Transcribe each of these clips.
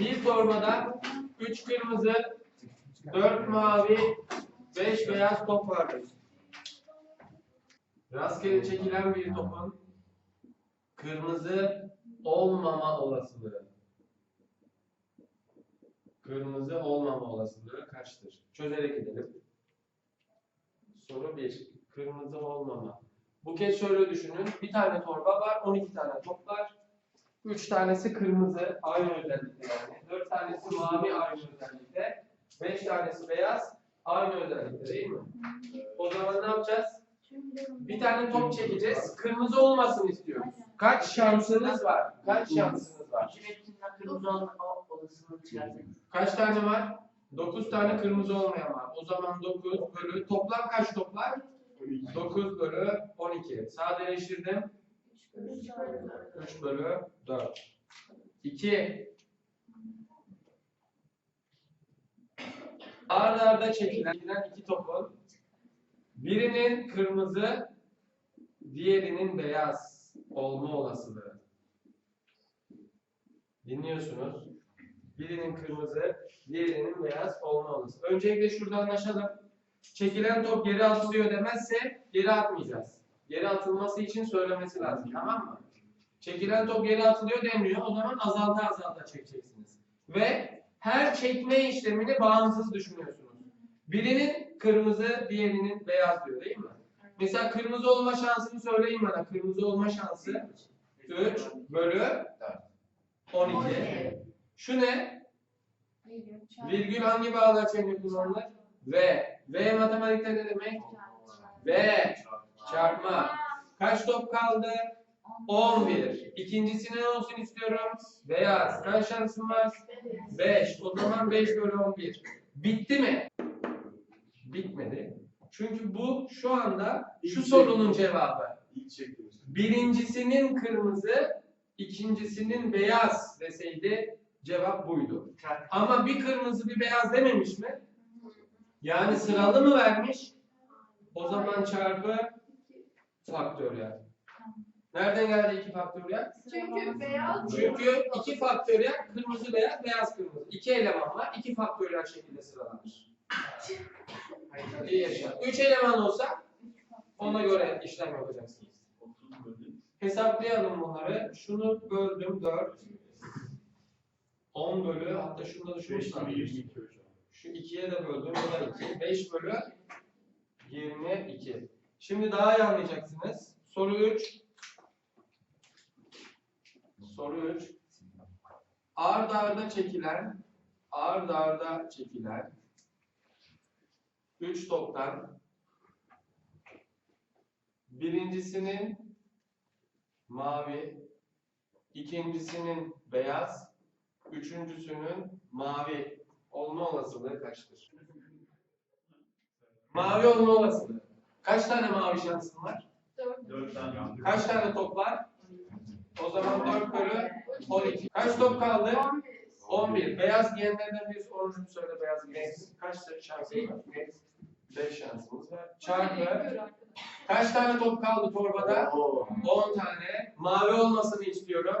Bir torbada 3 kırmızı, 4 mavi, 5 beyaz top vardır. Rastgele çekilen bir topun kırmızı olmama olasılığı. Kırmızı olmama olasılığı kaçtır? Çözerek gidelim. Soru 1. Kırmızı olmama. Bu kez şöyle düşünün. Bir tane torba var, 12 tane top var. 3 tanesi kırmızı, aynı özellikte yani. 4 tanesi mavi, aynı özellikte. 5 tanesi beyaz, aynı özellikte değil mi? O zaman ne yapacağız? Bir tane top çekeceğiz. Kırmızı olmasını istiyoruz. Kaç şansınız var? Kaç şansınız var? Kaç tane var? 9 tane kırmızı olmayan var. O zaman 9 bölü toplam kaç toplar? 9 bölü 12. Sadeleştirdim. 3 bölü 4. 2. Arda arda çekilen iki topun birinin kırmızı, diğerinin beyaz olma olasılığı. Dinliyorsunuz. Birinin kırmızı, diğerinin beyaz olma olasılığı. Öncelikle şurada anlaşalım. Çekilen top geri atılıyor demezse geri atmayacağız. Geri atılması için söylemesi lazım. Tamam mı? Çekilen top geri atılıyor demiyor. O zaman azalta azalta çekeceksiniz. Ve her çekme işlemini bağımsız düşünüyorsunuz. Birinin kırmızı, diğerinin beyaz diyor değil mi? Mesela kırmızı olma şansını söyleyin bana. Kırmızı olma şansı 3 bölü 12. Şu ne? Virgül hangi bağlar içinde kullanılır? V. V matematikte ne demek? V. Çarpma. Kaç top kaldı? 11. İkincisi ne olsun istiyorum? Beyaz. Kaç şansım var? 5. O zaman 5 bölü 11. Bitti mi? Bitmedi. Çünkü bu şu anda şu sorunun cevabı. Birincisinin kırmızı, ikincisinin beyaz deseydi cevap buydu. Ama bir kırmızı bir beyaz dememiş mi? Yani sıralı mı vermiş? O zaman çarpı faktöriyel. Nereden geldi iki faktöriyel? Çünkü beyaz Çünkü iki faktöriyel kırmızı beyaz beyaz kırmızı. İki eleman var. iki faktöriyel şekilde sıralanır. İyi yaşa. Üç eleman olsa ona göre işlem yapacaksınız. 30 bölü. Hesaplayalım bunları. Şunu böldüm 4. 10 bölü hatta şunu da şunu 5 bölü sayayım. 22 hocam. Şu 2'ye de böldüm. O da 2. 5 bölü 22. Şimdi daha iyi anlayacaksınız. Soru 3. Soru 3. Ard arda çekilen ard arda çekilen 3 toptan birincisinin mavi, ikincisinin beyaz, üçüncüsünün mavi olma olasılığı kaçtır? Mavi olma olasılığı. Kaç tane mavi şansın var? 4 tane yandı. Kaç tane top var? O zaman 4 bölü 12. Kaç top kaldı? 11. Beyaz giyenlerden bir soruncum söyle beyaz giyensin. Kaç şansın var? 5 şansımız var. Çarpı. Kaç tane top kaldı torbada? Oo. 10 tane. Mavi olmasını istiyorum.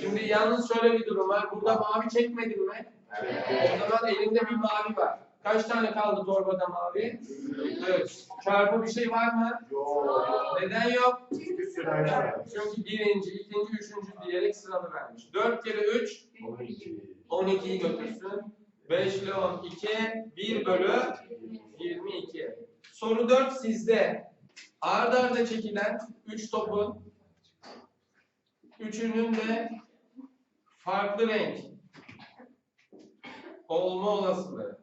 Şimdi yalnız şöyle bir durum var. Burada mavi çekmedim mi? Evet. O zaman elimde bir mavi var. Kaç tane kaldı torbada mavi? 3. Çarpı bir şey var mı? Yok. Neden yok? Çünkü birinci, ikinci, üçüncü diyerek sıralı vermiş. 4 kere 3, 12. 12'yi götürsün. 5 ile 10, 2, 1 bölü 22. Soru 4 sizde. Arda arda çekilen 3 topun üçünün de farklı renk olma olasılığı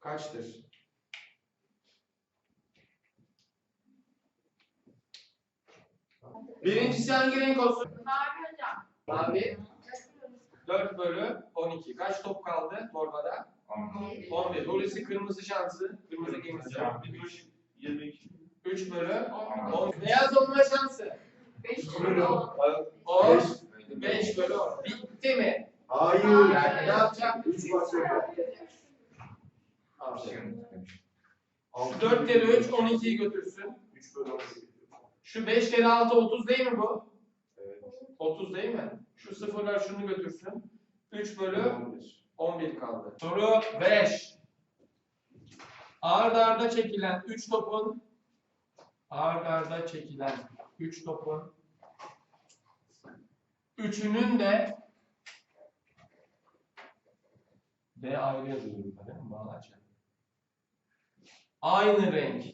kaçtır? Birincisi hangi renk olsun? Mavi hocam. Mavi. 4 bölü 12. Kaç top kaldı torbada? 11. Hulusi kırmızı şansı. Kırmızı giymiş şansı. 22. 3 bölü 10. Beyaz olma şansı. 5 Bölü 10. 5 bölü 10. Bitti mi? Hayır. Yani ne yapacak? 3 var Aferin. 4 kere 3 12'yi götürsün. 3 bölü 12. Şu 5 kere 6 30 değil mi bu? Evet. 30 değil mi? Şu sıfırlar şunu götürsün. 3 bölü 11. 11 kaldı. Soru 5. Arda arda çekilen 3 topun arda arda çekilen 3 topun üçünün de D ayrı yazıyor burada değil mi? Bağlaç yani. Aynı renk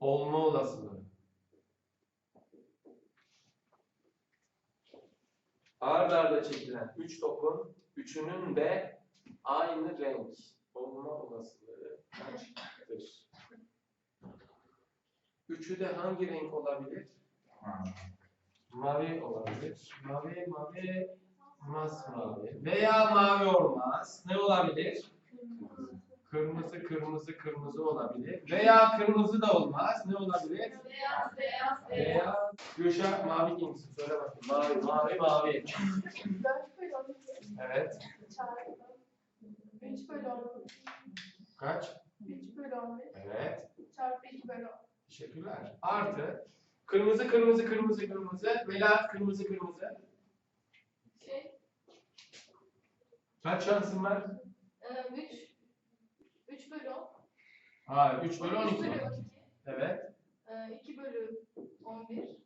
olma olasılığı. Arda arda çekilen 3 topun üçünün de aynı renk olma olasılığı kaçtır? Üçü de hangi renk olabilir? Mavi olabilir. Mavi, mavi, masmavi. Veya mavi olmaz. Ne olabilir? Kırmızı, kırmızı, kırmızı olabilir. Veya kırmızı da olmaz. Ne olabilir? Beyaz, beyaz, beyaz. Veya Gülşah mavi kimsin? Söyle bakayım. Mavi, mavi, mavi. 4 bölü 12 Evet. 3 bölü 11. Kaç? 3 bölü 11 Evet. çarpı 2 bölü 10. Teşekkürler. Artı kırmızı, kırmızı, kırmızı, kırmızı. Mela kırmızı, kırmızı. Şey, Kaç şansın var? 3 3 bölü 10. Hayır, 3 bölü 12. 3 bölü 12. Evet. 2 bölü 11.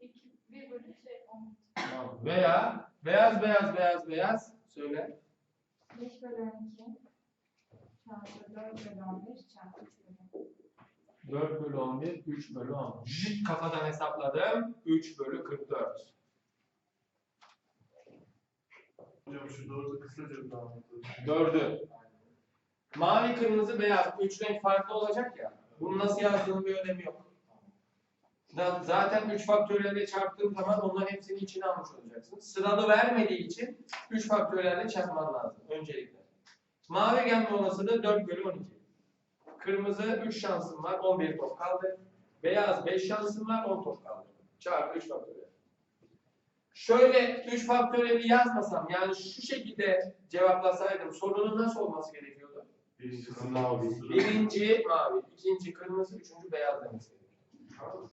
2, 1 bölü şey 10. Tamam. Veya beyaz, beyaz, beyaz, beyaz. Söyle. 5 bölü 12 çarpı 4 bölü 11 çarpı 3 bölü 4 bölü 11, 3 bölü 10. Jüt kafadan hesapladım. 3 bölü 44. Hocam şu doğru kısaca bir anlatalım. 4'ü. Mavi, kırmızı, beyaz. 3 renk farklı olacak ya. Bunu nasıl yazdığının bir önemi yok. Zaten 3 faktöriyelle çarptığın zaman onların hepsini içine almış olacaksın. Sıralı vermediği için 3 faktöriyelle çarpman lazım öncelikle. Mavi gelme olasılığı 4 bölü 12. Kırmızı 3 şansın var 11 top kaldı. Beyaz 5 şansın var 10 top kaldı. Çarpı 3 faktöriyel. Şöyle 3 faktöriyeli yazmasam yani şu şekilde cevaplasaydım sorunun nasıl olması gerekiyordu? Birincisi mavi. Birinci mavi, ikinci kırmızı, üçüncü beyaz demek istedim. Tamam mı?